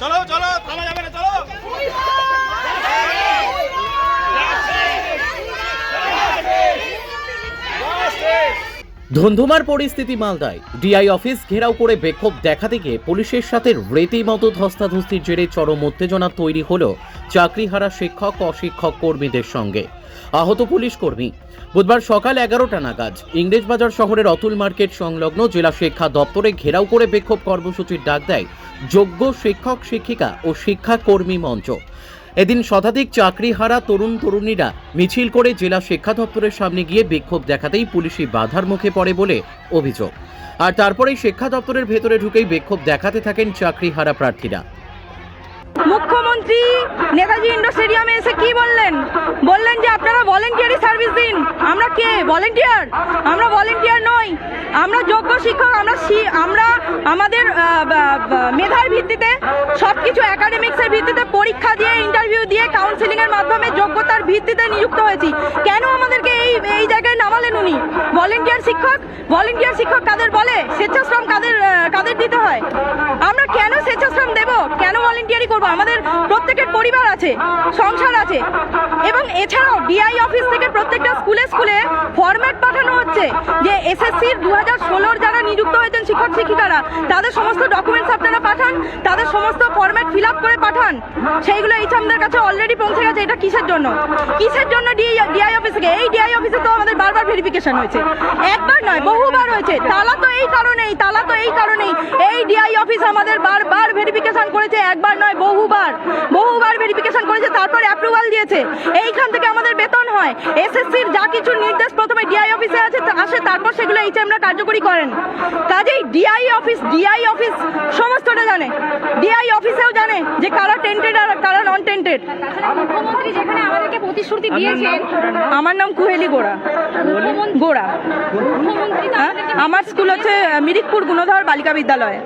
চলো চলো। ধুন্ধুমার পরিস্থিতি মালদায়। ডিআই অফিস ঘেরাও করে বিক্ষোভ দেখাতে গিয়ে পুলিশের সাথে রীতিমতো ধস্তাধস্তির জেরে চরম উত্তেজনা তৈরি হলো চাকরিহারা শিক্ষক, অশিক্ষক কর্মীদের সঙ্গে। আহত পুলিশ কর্মী। বুধবার সকাল এগারোটা নাগাদ ইংরেজবাজার শহরের অতুল মার্কেট সংলগ্ন জেলা শিক্ষা দপ্তরে ঘেরাও করে বিক্ষোভ কর্মসূচির ডাক দেয় যোগ্য শিক্ষক, শিক্ষিকা ও শিক্ষা কর্মী মঞ্চ। এদিন শতাধিক চাকরিহারা তরুণ তরুণীরা মিছিল করে জেলা শিক্ষা দপ্তরের সামনে গিয়ে বিক্ষোভ দেখাতেই পুলিশি বাধার মুখে পড়ে বলে অভিযোগ। আর তারপরেই শিক্ষা দপ্তরের ভেতরে ঢুকেই বিক্ষোভ দেখাতে থাকেন চাকরিহারা প্রার্থীরা। মুখ্যমন্ত্রী নেতাজি ইন্ডোর স্টেডিয়ামে এসে কি বললেন? বললেন যে আপনারা ভলেন্টিয়ারি সার্ভিস দিন। আমরা কে? ভলেন্টিয়ার আমরা ভলেন্টিয়ার নই। আমরা যোগ্য শিক্ষক, আমরা আমরা আমাদের মেধার ভিত্তিতে সব কিছু একাডেমিক্সের ভিত্তিতে পরীক্ষা দিয়ে ভিত্তিতে নিযুক্ত হয়েছি। কেন আমাদেরকে এই এই জায়গায় নামালেন উনি? ভলেন্টিয়ার শিক্ষক? ভলেন্টিয়ার শিক্ষক কাদের বলে? স্বেচ্ছাশ্রম কাদের কাদের দিতে হয়? আমরা কেন স্বেচ্ছাশ্রম দেব? কেন ভলেন্টিয়ারি করব? আমাদের প্রত্যেকের পরিবার আছে, সংসার আছে। এবং এছাড়াও ডিআই অফিস থেকে প্রত্যেকটা স্কুলে স্কুলে ফরম্যাট পাঠানো হচ্ছে যে এসএসসির দু হাজার ষোলোর যারা নিযুক্ত হয়েছেন শিক্ষক শিক্ষিকারা তাদের সমস্ত ডকুমেন্টস আপনারা পাঠান তাদের সমস্ত ফরম্যাট ফিল আপ করে পাঠান। সেইগুলো এইচএমদের কাছে অলরেডি পৌঁছে গেছে, এটা কিসের জন্য? কিসের জন্য ডিআই অফিসে এই ডিআই অফিসে তো আমাদের বারবার ভেরিফিকেশন হয়েছে। একবার নয়, বহুবার হয়েছে। তালা তো এই কারণেই, তালা তো এই কারণেই এই ডিআই অফিস আমাদের বারবার ভেরিফিকেশন করেছে, একবার নয়, বহুবার। করেছে তারপর অ্যাপ্রুভাল দিয়েছে। এইখান থেকে আমাদের বেতন হয়। এসএসসির যা কিছু নির্দেশ প্রথমে ডিআই অফিসে আছে আসে তারপর সেগুলো এইচ আমরা কার্যকরী করেন। কাজেই ডিআই অফিস ডিআই অফিস সমস্তটা জানে। ডিআই অফিসেও জানে যে কারা টেন্টেড আর কারা নন টেন্টেড মুখ্যমন্ত্রী যেখানে আমাদেরকে প্রতিশ্রুতি দিয়েছেন আমার নাম কুহেলি গোড়া। গোড়া। হ্যাঁ? আমার স্কুল হচ্ছে মিরিকপুর গুণধর বালিকা বিদ্যালয়।